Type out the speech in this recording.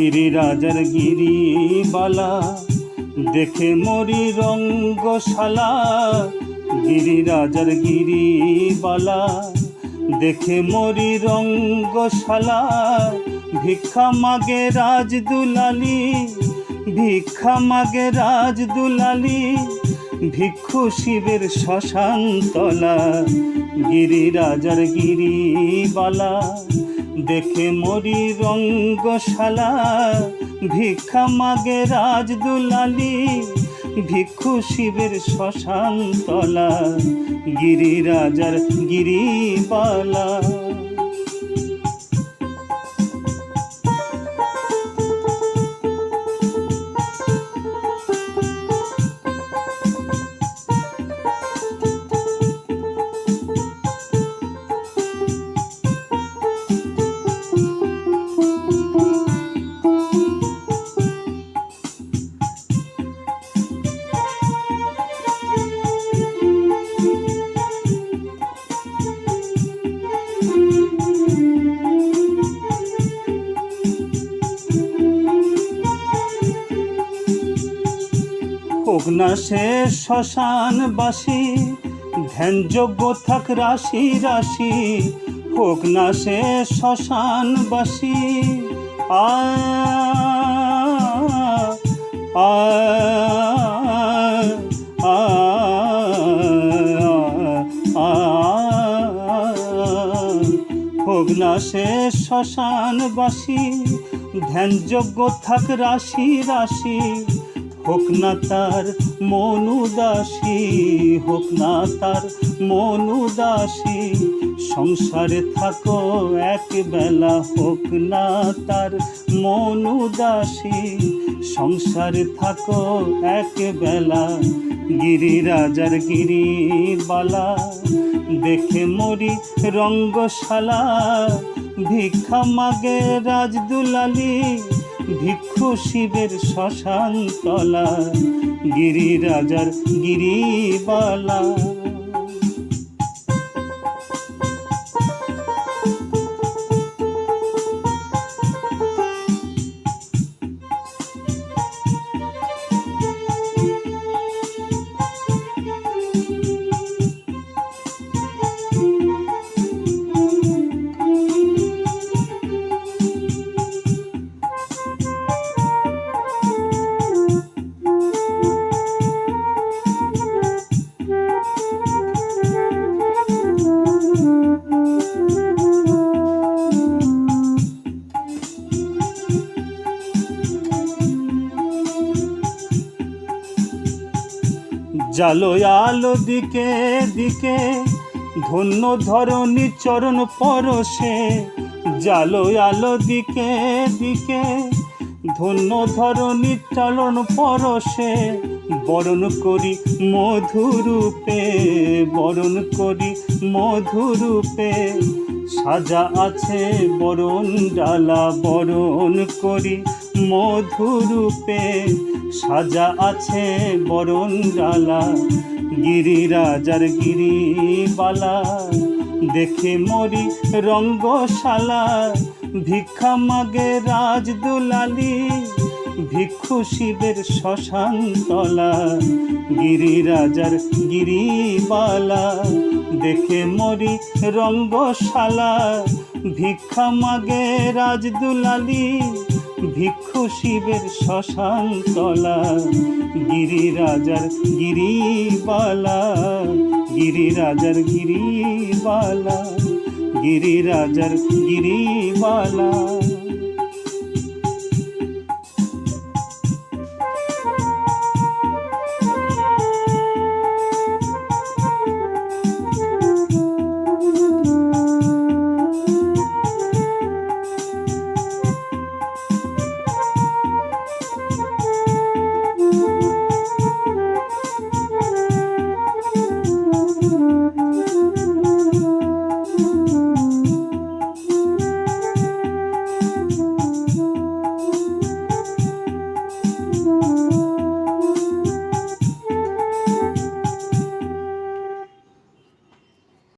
গিরিরাজার গিরিবালা, দেখে মরি রঙ্গশালা। গিরিরাজার গিরিবালা, দেখে মরি রঙ্গশালা। ভিক্ষা মাগে রাজ দুলালি ভিক্ষা মাগে রাজ দুলালি ভিক্ষু শিবের শ্মশান তলা গিরিরাজার গিরিবালা। দেখে মরি রঙ্গশালা ভিক্ষা মাগে রাজ দুলালি ভিক্ষু শিবের শ্মশান তলা গিরিরাজার গিরিবালা হোক না সে শ্মশানবাসী ধ্যান যোগ্য থাক রাশি রাশি হোক না সে শ্মশানবাসী। আ আ হোক না সে শ্মশানবাসী ধ্যান যোগ্য থাক রাশি রাশি হোক না তার মনুদাসী হোক না তার মনুদাসী সংসারে থাকো এক বেলা, হোক না তার মনুদাসী সংসারে থাকো এক বেলা, গিরিরাজার গিরিবালা, দেখে মরি রঙ্গশালা, ভিক্ষা মাগে রাজদুলালি ভিক্ষু শিবের শ্মশান তলা গিরিরাজার গিরিবালা। জালো আলো দিকে দিকে, ধন্য ধরণী চরণ পরশে। জালো আলো দিকে দিকে, ধন্য ধরণী চরণ পরশে। বরণ করি মধুরূপে, বরণ করি মধুরূপে। সাজা আছে বরণ, ডালা বরণ করি মধুরূপে। সাজা আছে বরণ, ডালা, গিরিরাজার গিরিবালা। দেখে মরি রঙ্গশালা, ভিক্ষা মাগে রাজ দুলালি ভিক্ষু শিবের শ্মশান তলা, গিরিরাজার গিরিবালা, দেখে মরি রঙ্গশালা, ভিক্ষা মাগে রাজ দুলালি ভিক্ষু শিবের শ্মশান তলা, গিরিরাজার গিরিবালা গিরিরাজার গিরিবালা গিরিরাজার গিরিবালা।